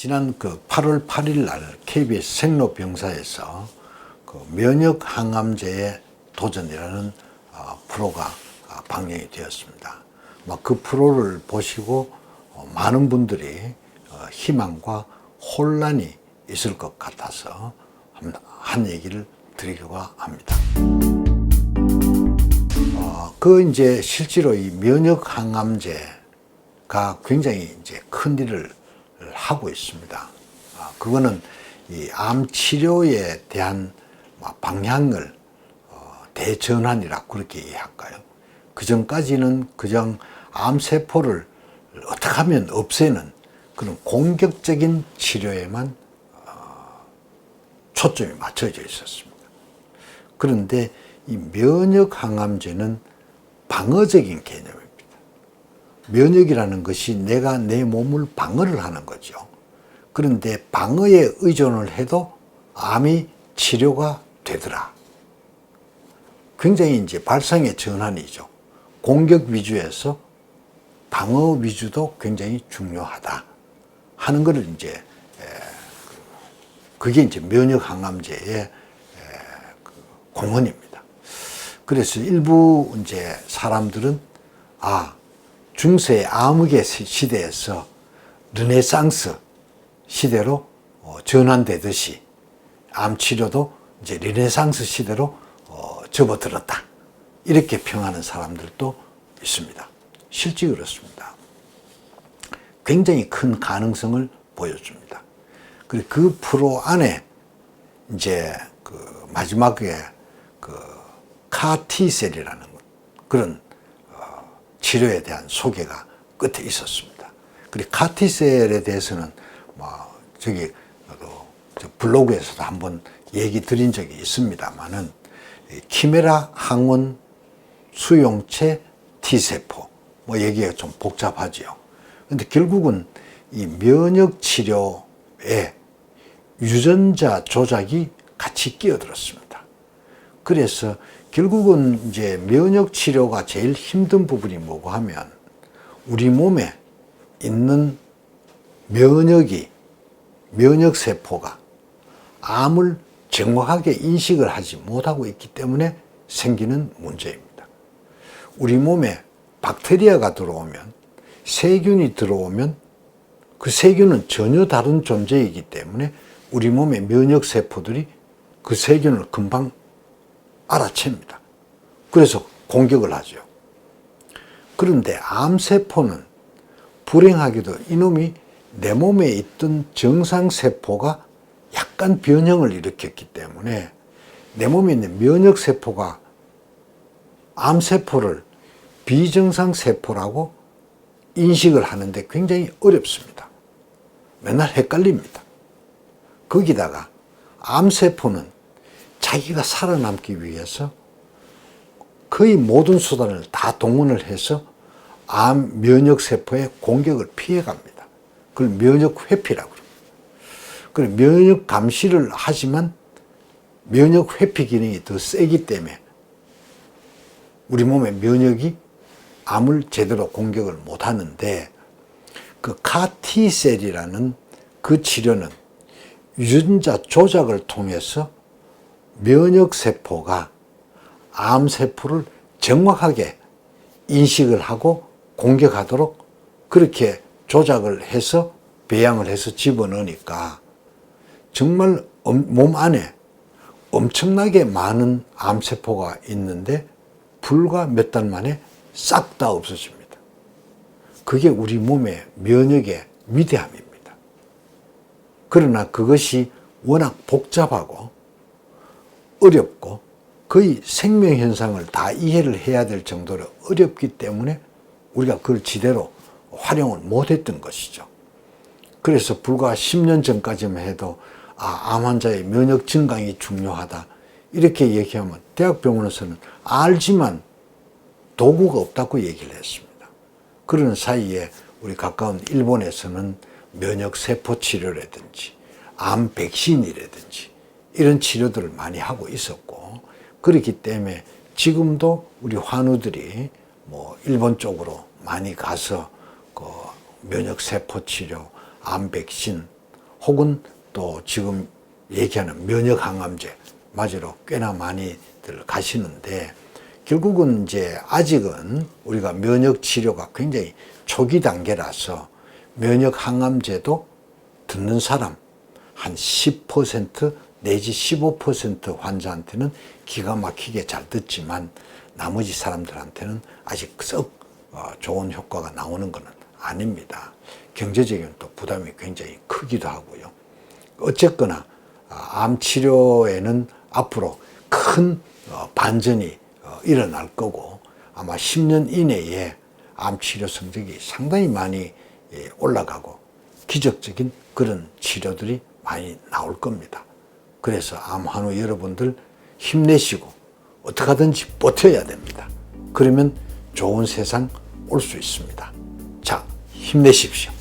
지난 그 8월 8일 날 KBS 생로병사에서 그 면역 항암제의 도전이라는 어, 프로가 아, 방영이 되었습니다. 막그 프로를 보시고 어, 많은 분들이 어, 희망과 혼란이 있을 것 같아서 한- 한 얘기를 드리려고 합니다. 어, 그 이제 실제로 이 면역 항암제가 굉장히 이제 큰 일을 하고 있습니다. 아, 그거는 이 암 치료에 대한 뭐 방향을 어, 대전환이라 그렇게 이해할까요? 그 전까지는 그냥 암 세포를 어떻게 하면 없애는 그런 공격적인 치료에만 어, 초점이 맞춰져 있었습니다. 그런데 이 면역 항암제는 방어적인 개념입니다. 면역이라는 것이 내가 내 몸을 방어를 하는 거죠. 그런데 방어에 의존을 해도 암이 치료가 되더라. 굉장히 이제 발상의 전환이죠. 공격 위주에서 방어 위주도 굉장히 중요하다 하는 것을 이제 에, 그게 이제 면역 항암제의 그 공헌입니다. 그래서 일부 이제 사람들은 아 중세 암흑의 시- 시대에서 르네상스 시대로 어, 전환되듯이 암 치료도 이제 르네상스 시대로 어, 접어들었다 이렇게 평하는 사람들도 있습니다. 실제 그렇습니다. 굉장히 큰 가능성을 보여줍니다. 그리고 그 프로 안에 이제 그 마지막에 그 카티셀이라는 그런 어, 치료에 대한 소개가 끝에 있었습니다. 그리고 카티셀에 대해서는 뭐 저기 어, 저 블로그에서도 한번 얘기 드린 적이 있습니다만은 이 키메라 항원 수용체 T세포 뭐 얘기가 좀 복잡하지요. 근데 결국은 이 면역 치료에 유전자 조작이 같이 끼어들었습니다. 그래서 결국은 이제 면역 치료가 제일 힘든 부분이 뭐고 하면 우리 몸에 있는 면역이 면역 세포가 암을 정확하게 인식을 하지 못하고 있기 때문에 생기는 문제입니다. 우리 몸에 박테리아가 들어오면 세균이 들어오면 그 세균은 전혀 다른 존재이기 때문에 우리 몸의 면역 세포들이 그 세균을 금방 알아챕니다. 그래서 공격을 하죠. 그런데 암세포는 불행하게도 이놈이 내 몸에 있던 정상세포가 약간 변형을 일으켰기 때문에 내 몸에 있는 면역세포가 암세포를 비정상세포라고 인식을 하는데 굉장히 어렵습니다. 맨날 헷갈립니다. 거기다가 암세포는 자기가 살아남기 위해서 거의 모든 수단을 다 동원을 해서 암 면역세포의 공격을 피해갑니다. 그걸 면역 회피라고 그럽니다. 그 면역 감시를 하지만 면역 회피 기능이 더 세기 때문에 우리 몸의 면역이 암을 제대로 공격을 못 하는데 그 카티셀이라는 그 치료는 유전자 조작을 통해서 면역 세포가 암 세포를 정확하게 인식을 하고 공격하도록 그렇게 조작을 해서 배양을 해서 집어넣으니까 정말 엄- 몸 안에 엄청나게 많은 암세포가 있는데 불과 몇 달 만에 싹 다 없어집니다. 그게 우리 몸의 면역의 위대함입니다. 그러나 그것이 워낙 복잡하고 어렵고 거의 생명 현상을 다 이해를 해야 될 정도로 어렵기 때문에 우리가 그걸 지대로 활용을 못했던 것이죠. 그래서 불과 10년 전까지만 해도 아, 암 환자의 면역 증강이 중요하다. 이렇게 얘기하면 대학병원에서는 알지만 도구가 없다고 얘기를 했습니다. 그러는 사이에 우리 가까운 일본에서는 면역 세포 치료라든지 암 백신이라든지 이런 치료들을 많이 하고 있었고 그렇기 때문에 지금도 우리 환우들이 뭐 일본 쪽으로 많이 가서 그 면역 세포 치료, 암 백신 혹은 또 지금 얘기하는 면역 항암제 맞으러 꽤나 많이들 가시는데 결국은 이제 아직은 우리가 면역 치료가 굉장히 초기 단계라서 면역 항암제도 듣는 사람 한 10% 내지 15% 환자한테는 기가 막히게 잘 듣지만 나머지 사람들한테는 아직 썩 어, 좋은 효과가 나오는 것은 아닙니다. 경제적인 또 부담이 굉장히 크기도 하고요. 어쨌거나 아, 암 치료에는 앞으로 큰 어, 반전이 어, 일어날 거고 아마 10년 이내에 암 치료 성적이 상당히 많이 예, 올라가고 기적적인 그런 치료들이 많이 나올 겁니다. 그래서 암 환우 여러분들 힘내시고 어떻게 하든지 버텨야 됩니다. 그러면 좋은 세상 올 수 있습니다. 자, 힘내십시오.